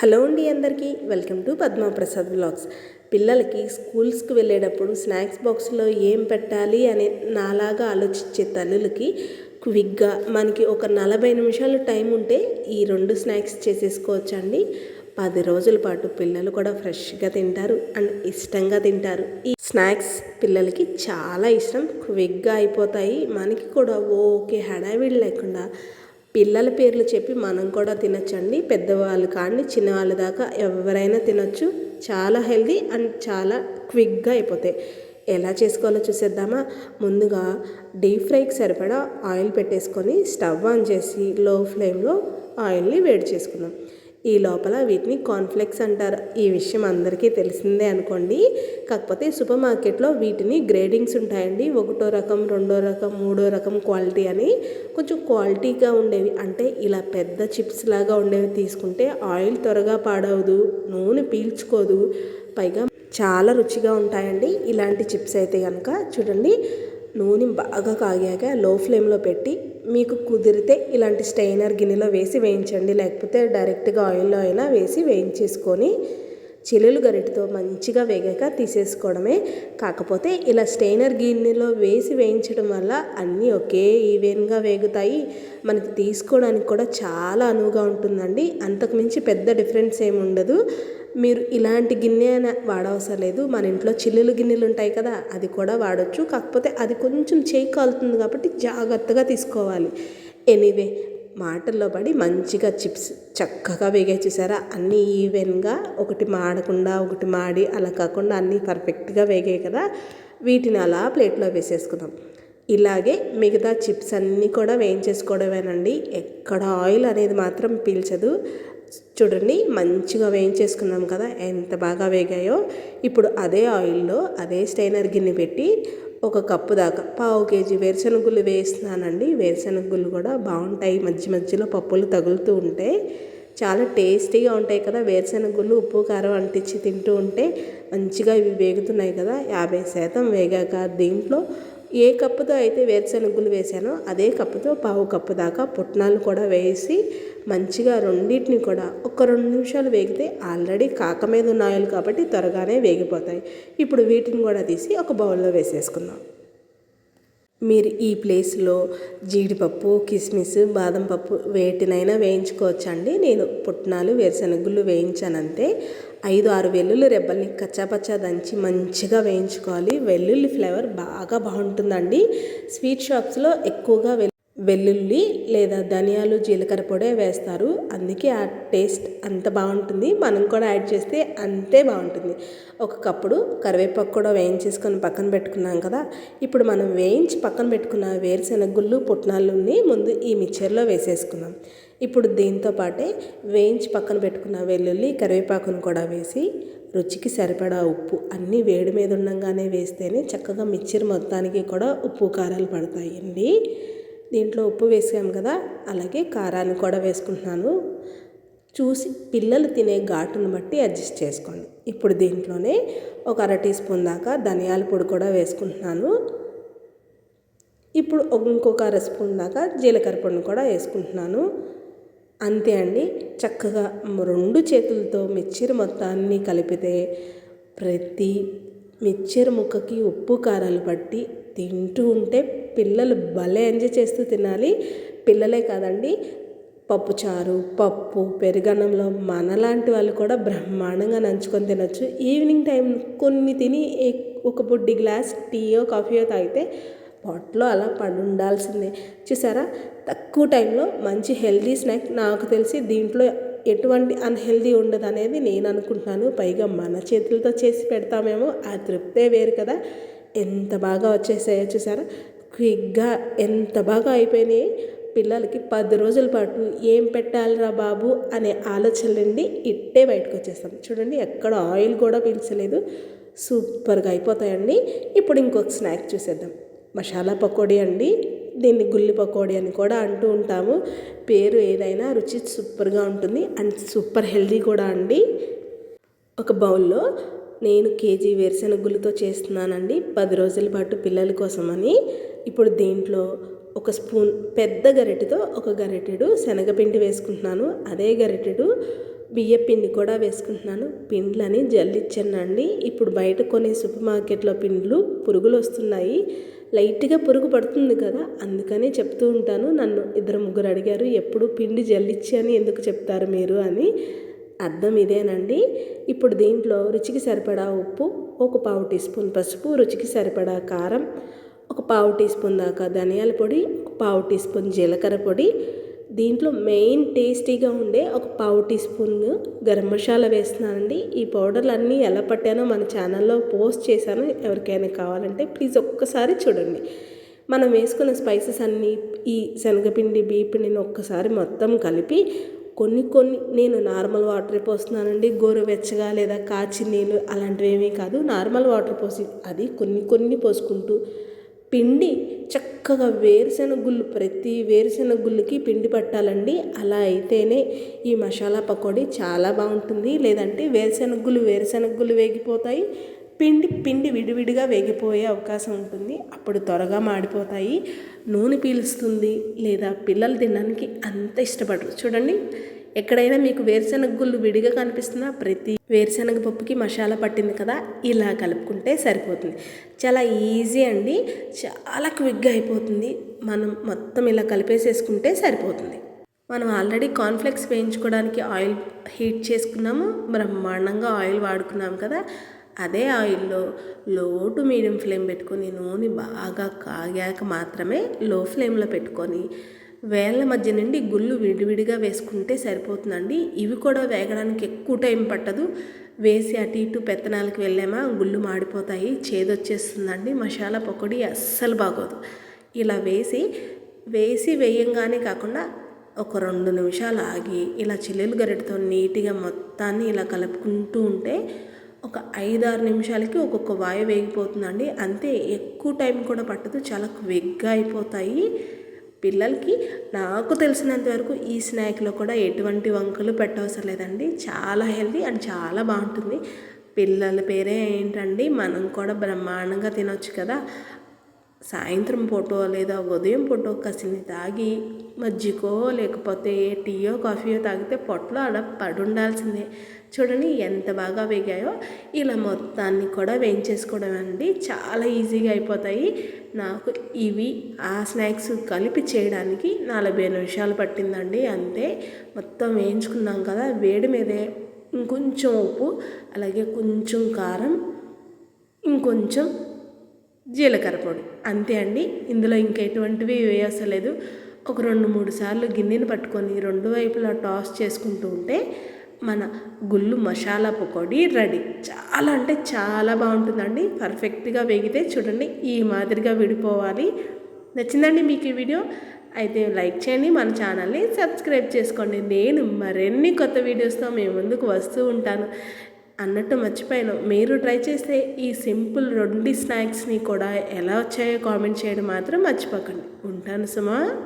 Hello అండి అందరికీ welcome to Padma Prasad blogs. పిల్లలకి స్కూల్స్కి వెళ్ళేటప్పుడు స్నాక్స్ బాక్స్లో ఏం పెట్టాలి అని నాలాగా ఆలోచించే తల్లులకి క్విక్గా మనకి ఒక నలభై నిమిషాలు టైం ఉంటే ఈ రెండు స్నాక్స్ చేసేసుకోవచ్చండి. పది రోజుల పాటు పిల్లలు కూడా ఫ్రెష్గా తింటారు అండ్ ఇష్టంగా తింటారు. ఈ స్నాక్స్ పిల్లలకి చాలా ఇష్టం. క్విక్గా అయిపోతాయి. మనకి కూడా ఓకే హడావిడి లేకుండా పిల్లల పేర్లు చెప్పి మనం కూడా తినచ్చండి. పెద్దవాళ్ళు కానీ చిన్నవాళ్ళ దాకా ఎవరైనా తినొచ్చు. చాలా హెల్దీ అండ్ చాలా క్విక్గా అయిపోతాయి. ఎలా చేసుకోవాలో చూసేద్దామా? ముందుగా డీప్ ఫ్రైకి సరిపడా ఆయిల్ పెట్టేసుకొని స్టవ్ ఆన్ చేసి లో ఫ్లేమ్లో ఆయిల్ని వేడి చేసుకుందాం. ఈ లోపల వీటిని కాన్ఫ్లెక్స్ అంటారు. ఈ విషయం అందరికీ తెలిసిందే అనుకోండి. కాకపోతే సూపర్ మార్కెట్లో వీటిని గ్రేడింగ్స్ ఉంటాయండి. ఒకటో రకం రెండో రకం మూడో రకం క్వాలిటీ అని కొంచెం క్వాలిటీగా ఉండేవి. అంటే ఇలా పెద్ద చిప్స్ లాగా ఉండేవి తీసుకుంటే ఆయిల్ త్వరగా పాడవదు నూనె పీల్చుకోదు పైగా చాలా రుచిగా ఉంటాయండి. ఇలాంటి చిప్స్ అయితే కనుక చూడండి నూనె బాగా కాగాక లో ఫ్లేమ్లో పెట్టి మీకు కుదిరితే ఇలాంటి స్టెయినర్ గిన్నెలో వేసి వేయించండి. లేకపోతే డైరెక్ట్గా ఆయిల్లో అయినా వేసి వేయించేసుకొని చిల్లులు గరిటతో మంచిగా వేగాక తీసేసుకోవడమే. కాకపోతే ఇలా స్టెయినర్ గిన్నెలో వేసి వేయించడం వల్ల అన్నీ ఒకే ఈవెన్గా వేగుతాయి. మనకి తీసుకోవడానికి కూడా చాలా అనువుగా ఉంటుందండి. అంతకుమించి పెద్ద డిఫరెన్స్ ఏమి ఉండదు మీరు ఇలాంటి గిన్నె వాడవసరం లేదు. మన ఇంట్లో చిల్లులు గిన్నెలు ఉంటాయి కదా అది కూడా వాడచ్చు. కాకపోతే అది కొంచెం చేయి కాలుతుంది కాబట్టి జాగ్రత్తగా తీసుకోవాలి. ఎనీవే మాటల్లో పడి మంచిగా చిప్స్ చక్కగా వేగే చూసారా అన్నీ ఈవెన్గా ఒకటి మాడకుండా ఒకటి మాడి అలా కాకుండా అన్నీ పర్ఫెక్ట్గా వేగాయి కదా. వీటిని అలా ప్లేట్లో వేసేసుకుందాం. ఇలాగే మిగతా చిప్స్ అన్నీ కూడా వేయించేసుకోవడమేనండి. ఎక్కడ ఆయిల్ అనేది మాత్రం పీల్చదు. చూడండి మంచిగా వేయించేసుకున్నాం కదా ఎంత బాగా వేగాయో. ఇప్పుడు అదే ఆయిల్లో అదే స్టైనర్ గిన్నె పెట్టి ఒక కప్పు దాకా పావు కేజీ వేరుశనగుళ్ళు వేస్తున్నానండి. వేరుశనగుళ్ళు కూడా బాగుంటాయి. మధ్య మధ్యలో పప్పులు తగులుతూ ఉంటే చాలా టేస్టీగా ఉంటాయి కదా. వేరుశనగుళ్ళు ఉప్పు కారం అంటించి తింటూ ఉంటే మంచిగా ఇవి వేగుతున్నాయి కదా. యాభై శాతం వేగాక దీంట్లో ఏ కప్పుతో అయితే వేరుశనగులు వేసానో అదే కప్పుతో పావు కప్పు దాకా పుట్నాలు కూడా వేసి మంచిగా రెండింటిని కూడా ఒక రెండు నిమిషాలు వేగితే ఆల్రెడీ కాక మీద ఉన్న కాబట్టి త్వరగానే వేగిపోతాయి. ఇప్పుడు వీటిని కూడా తీసి ఒక బౌల్లో వేసేసుకుందాం. మీరు ఈ ప్లేస్లో జీడిపప్పు కిస్మిస్ బాదం పప్పు వేటినైనా వేయించుకోవచ్చండి. నేను పుట్నాలు వేరుశనగుళ్ళు వేయించానంతే. ఐదు ఆరు వెల్లుల్లి రెబ్బల్ని కచ్చాపచ్చా దంచి మంచిగా వేయించుకోవాలి. వెల్లుల్లి ఫ్లేవర్ బాగా బాగుంటుందండి. స్వీట్ షాప్స్లో ఎక్కువగా వెల్లుల్లి లేదా ధనియాలు జీలకర్ర పొడే వేస్తారు. అందుకే ఆ టేస్ట్ అంత బాగుంటుంది. మనం కూడా యాడ్ చేస్తే అంతే బాగుంటుంది. ఒక కప్పుడు కరివేపాకు కూడా వేయించేసుకొని పక్కన పెట్టుకున్నాం కదా. ఇప్పుడు మనం వేయించి పక్కన పెట్టుకున్న వేరుశెనగుళ్ళు పుట్నాలుని ముందు ఈ మిక్చర్లో వేసేసుకున్నాం ఇప్పుడు దీంతో పాటే వేయించి పక్కన పెట్టుకున్న వెల్లుల్లి కరివేపాకును కూడా వేసి రుచికి సరిపడా ఉప్పు అన్నీ వేడి మీద ఉండగానే వేస్తేనే చక్కగా మిక్చర్ మొత్తానికి కూడా ఉప్పు కారాలు పడతాయండి. దీంట్లో ఉప్పు వేసాం కదా అలాగే కారాన్ని కూడా వేసుకుంటున్నాను. చూసి పిల్లలు తినే ఘాటును బట్టి అడ్జస్ట్ చేసుకోండి. ఇప్పుడు దీంట్లోనే ఒక అర టీ స్పూన్ దాకా ధనియాల పొడి కూడా వేసుకుంటున్నాను. ఇప్పుడు ఇంకొక అర స్పూన్ దాకా జీలకర్ర పొడిని కూడా వేసుకుంటున్నాను. అంతే అండి చక్కగా రెండు చేతులతో మిక్చర్ మొత్తాన్ని కలిపితే ప్రతి మిక్చర్ ముక్కకి ఉప్పు కారాలు పట్టి తింటూ ఉంటే పిల్లలు భలే ఎంజాయ్ చేస్తూ తినాలి. పిల్లలే కాదండి పప్పుచారు పప్పు పెరుగన్నంలో మనలాంటి వాళ్ళు కూడా బ్రహ్మాండంగా నంచుకొని తినొచ్చు. ఈవినింగ్ టైం కొన్ని తిని ఒక బుడ్డి గ్లాస్ టీయో కాఫీయో తాగితే పొట్టలో అలా పడి ఉండాల్సిందే చూసారా? తక్కువ టైంలో మంచి హెల్దీ స్నాక్ నాకు తెలిసి దీంట్లో ఎటువంటి అన్హెల్దీ ఉండదు అనేది నేను అనుకుంటున్నాను. పైగా మన చేతులతో చేసి పెడతామేమో ఆ తృప్తే వేరు కదా. ఎంత బాగా వచ్చేసాయో చూసారా? క్విక్గా ఎంత బాగా అయిపోయినాయి. పిల్లలకి పది రోజుల పాటు ఏం పెట్టాలిరా బాబు అనే ఆలోచనలండి ఇట్టే బయటకు వచ్చేస్తాం. చూడండి ఎక్కడ ఆయిల్ కూడా పీల్చలేదు. సూపర్గా అయిపోతాయండి. ఇప్పుడు ఇంకొక స్నాక్ చూసేద్దాం. మసాలా పకోడీ అండి. దీన్ని గుల్లి పకోడీ అని కూడా అంటూ ఉంటాము. పేరు ఏదైనా రుచి సూపర్గా ఉంటుంది. అండ్ సూపర్ హెల్దీ కూడా అండి. ఒక బౌల్లో నేను కేజీ వేరుశెనగులతో చేస్తున్నానండి. పది రోజుల పాటు పిల్లల కోసమని. ఇప్పుడు దీంట్లో ఒక స్పూన్ పెద్ద గరిటెతో ఒక గరిటెడు శనగపిండి వేసుకుంటున్నాను. అదే గరిటెడు బియ్య పిండి కూడా వేసుకుంటున్నాను. పిండ్లని జల్లిచ్చానండి. ఇప్పుడు బయట కొనే సూపర్ మార్కెట్లో పిండ్లు పురుగులు వస్తున్నాయి. లైట్గా పురుగు పడుతుంది కదా అందుకని చెప్తూ ఉంటాను. నన్ను ఇద్దరు ముగ్గురు అడిగారు ఎప్పుడు పిండి జల్లిచ్చి అని ఎందుకు చెప్తారు మీరు? అని. అర్థం ఇదేనండి. ఇప్పుడు దీంట్లో రుచికి సరిపడా ఉప్పు ఒక పావు టీ స్పూన్ పసుపు రుచికి సరిపడా కారం ఒక పావు టీ స్పూన్ దాకా ధనియాల పొడి ఒక పావు టీ స్పూన్ జీలకర్ర పొడి దీంట్లో మెయిన్ టేస్టీగా ఉండే ఒక పావు టీ స్పూన్ గరం మసాలా వేస్తున్నానండి. ఈ పౌడర్లు అన్నీ ఎలా పట్టానో మన ఛానల్లో పోస్ట్ చేశాను. ఎవరికైనా కావాలంటే ప్లీజ్ ఒక్కసారి చూడండి. మనం వేసుకున్న స్పైసెస్ అన్నీ ఈ శనగపిండి బియ్యపిండిని ఒక్కసారి మొత్తం కలిపి కొన్ని కొన్ని నేను నార్మల్ వాటర్ పోస్తున్నానండి. గోరువెచ్చగా లేదా కాచి నీళ్ళు అలాంటివి ఏమీ కాదు. నార్మల్ వాటర్ పోసి అది కొన్ని కొన్ని పోసుకుంటూ పిండి చక్కగా వేరుశెనగ గుళ్ళు ప్రతి వేరుశెనగ గుళ్ళకి పిండి పట్టాలండి. అలా అయితేనే ఈ మసాలా పకోడీ చాలా బాగుంటుంది. లేదంటే వేరుశెనగ గుళ్ళు వేరుశెనగ గుళ్ళు వేగిపోతాయి. పిండి పిండి విడివిడిగా వేగిపోయే అవకాశం ఉంటుంది. అప్పుడు త్వరగా మాడిపోతాయి. నూనె పీలుస్తుంది లేదా పిల్లలు తినడానికి అంత ఇష్టపడరు. చూడండి ఎక్కడైనా మీకు వేరుశెనగ గుళ్ళు విడిగా కనిపిస్తున్నా ప్రతి వేరుశెనగ పప్పుకి మసాలా పట్టింది కదా ఇలా కలుపుకుంటే సరిపోతుంది. చాలా ఈజీ అండి. చాలా క్విక్గా అయిపోతుంది. మనం మొత్తం ఇలా కలిపేసేసుకుంటే సరిపోతుంది. మనం ఆల్రెడీ కాన్ఫ్లెక్స్ వేయించుకోవడానికి ఆయిల్ హీట్ చేసుకున్నాము. బ్రహ్మాండంగా ఆయిల్ వాడుకున్నాం కదా. అదే ఆయిల్లో లో టు మీడియం ఫ్లేమ్ పెట్టుకొని నూనె బాగా కాగాక మాత్రమే లో ఫ్లేమ్లో పెట్టుకొని వేళ్ళ మధ్య నుండి గుళ్ళు విడివిడిగా వేసుకుంటే సరిపోతుందండి. ఇవి కూడా వేగడానికి ఎక్కువ టైం పట్టదు. వేసి అటు ఇటు పెత్తనాలకు వెళ్ళామా గుళ్ళు మాడిపోతాయి చేదొచ్చేస్తుందండి. మసాలా పకోడీ అస్సలు బాగోదు. ఇలా వేసి వేసి వేయంగానే కాకుండా ఒక రెండు నిమిషాలు ఆగి ఇలా చిల్లులు గరిటతో నీట్గా మొత్తాన్ని ఇలా కలుపుకుంటూ ఉంటే ఒక ఐదు ఆరు నిమిషాలకి ఒక్కొక్క వాయు వేగిపోతుందండి. అంతే ఎక్కువ టైం కూడా పట్టదు. చాలా క్విక్గా అయిపోతాయి. పిల్లలకి నాకు తెలిసినంత వరకు ఈ స్నాక్లో కూడా ఎటువంటి వంకలు పెట్టవసరం లేదండి. చాలా హెల్తీ అండ్ చాలా బాగుంటుంది. పిల్లల పేరే ఏంటండి? మనం కూడా బ్రహ్మాండంగా తినొచ్చు కదా. సాయంత్రం పూటో లేదా ఉదయం పూటో కసిని తాగి మజ్జిగో లేకపోతే టీయో కాఫీయో తాగితే పొట్టలో అలా పడి ఉండాల్సిందే చూడండి ఎంత బాగా వేగాయో. ఇలా మొత్తాన్ని కూడా వేయించేసుకోవడం అండి. చాలా ఈజీగా అయిపోతాయి. నాకు ఇవి ఆ స్నాక్స్ కలిపి చేయడానికి నలభై నిమిషాలు పట్టిందండి. అంతే. మొత్తం వేయించుకున్నాం కదా వేడి మీదే. ఇంకొంచెం ఉప్పు అలాగే కొంచెం కారం ఇంకొంచెం జీలకర్ర పొడి. అంతే అండి. ఇందులో ఇంకా ఎటువంటివి వేయసలేదు. ఒక రెండు మూడు సార్లు గిన్నెని పట్టుకొని రెండు వైపులా టాస్ చేసుకుంటూ ఉంటే మన గుళ్ళు మసాలా పకోడీ రెడీ. చాలా అంటే చాలా బాగుంటుందండి. పర్ఫెక్ట్గా వేగితే చూడండి ఈ మాదిరిగా విడిపోవాలి. నచ్చిందండి మీకు ఈ వీడియో? అయితే లైక్ చేయండి మన ఛానల్ని సబ్స్క్రైబ్ చేసుకోండి. నేను మరిన్ని కొత్త వీడియోస్తో మేము ముందుకు వస్తూ ఉంటాను. అన్నట్టు మర్చిపోయాను. మీరు ట్రై చేస్తే ఈ సింపుల్ రెండు స్నాక్స్ని కూడా ఎలా వచ్చాయో కామెంట్ చేయడం మాత్రం మర్చిపోకండి. ఉంటాను సుమా.